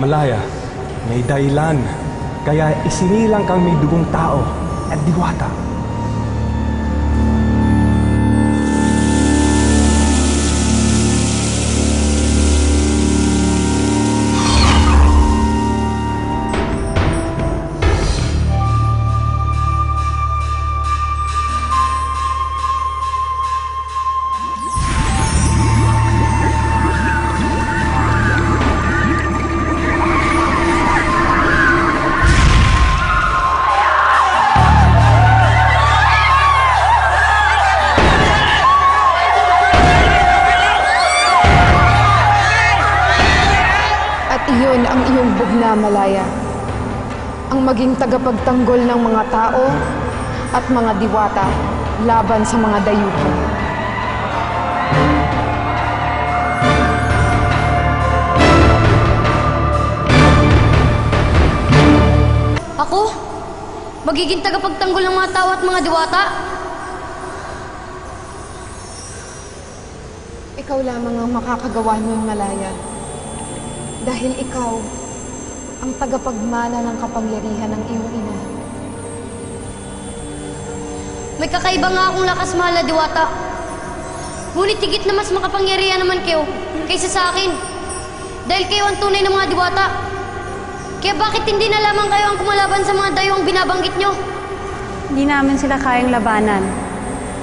Malaya, may dahilan. Kaya isinilang kang may dugong tao at diwata. Iyon ang iyong bugna, Malaya. Ang maging tagapagtanggol ng mga tao at mga diwata laban sa mga dayuhan. Ako? Magiging tagapagtanggol ng mga tao at mga diwata? Ikaw lamang ang makakagawa nun, Malaya. Dahil ikaw ang tagapagmana ng kapangyarihan ng iyong ina. May kakaiba nga akong lakas mahal na diwata. Ngunit higit na mas makapangyarihan naman kayo kaysa sa akin. Dahil kayo ang tunay ng mga diwata. Kaya bakit hindi na lamang kayo ang kumalaban sa mga dayong binabanggit nyo? Hindi namin sila kayang labanan.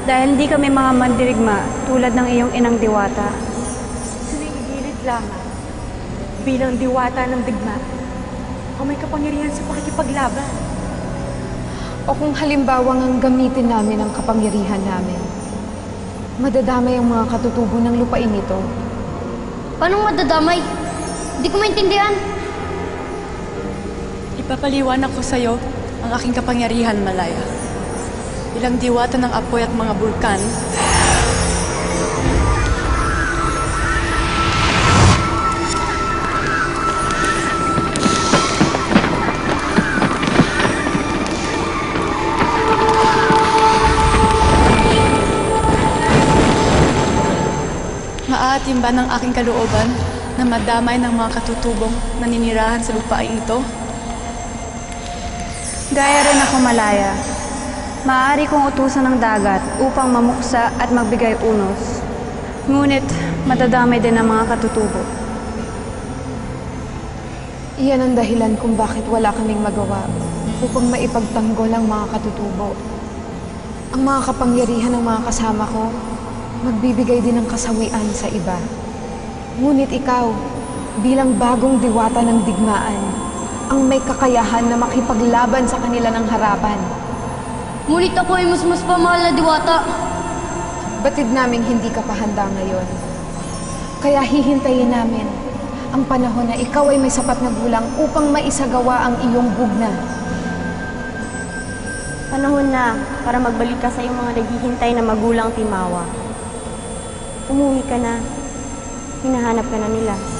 Dahil hindi kami mga mandirigma tulad ng iyong inang diwata. Sinigilid lamang bilang diwata ng digma o may kapangyarihan sa pakikipaglaban. O kung halimbawang ang gamitin namin ang kapangyarihan namin, madadamay ang mga katutubo ng lupain ito. Paano madadamay? Hindi ko maintindihan. Ipapaliwanag ko sa'yo ang aking kapangyarihan, Malaya. Bilang diwata ng apoy at mga bulkan, maaatimba ng aking kalooban na madamay ng mga katutubong naninirahan sa lupain ito? Gaya rin ako malaya. Maaari kong utusan ng dagat upang mamuksa at magbigay unos. Ngunit madadamay din ang mga katutubo. Iyan ang dahilan kung bakit wala kaming magawa upang maipagtanggol ang mga katutubo. Ang mga kapangyarihan ng mga kasama ko, magbibigay din ng kasawian sa iba. Ngunit ikaw, bilang bagong diwata ng digmaan, ang may kakayahan na makipaglaban sa kanila ng harapan. Ngunit ako ay mas mas pamahal na diwata. Batid naming hindi ka pa handa ngayon. Kaya hihintayin namin ang panahon na ikaw ay may sapat na gulang upang maisagawa ang iyong bugna. Panahon na para magbalik ka sa iyong mga naghihintay na magulang timawa. Umuwi ka na. Hinahanap ka na nila.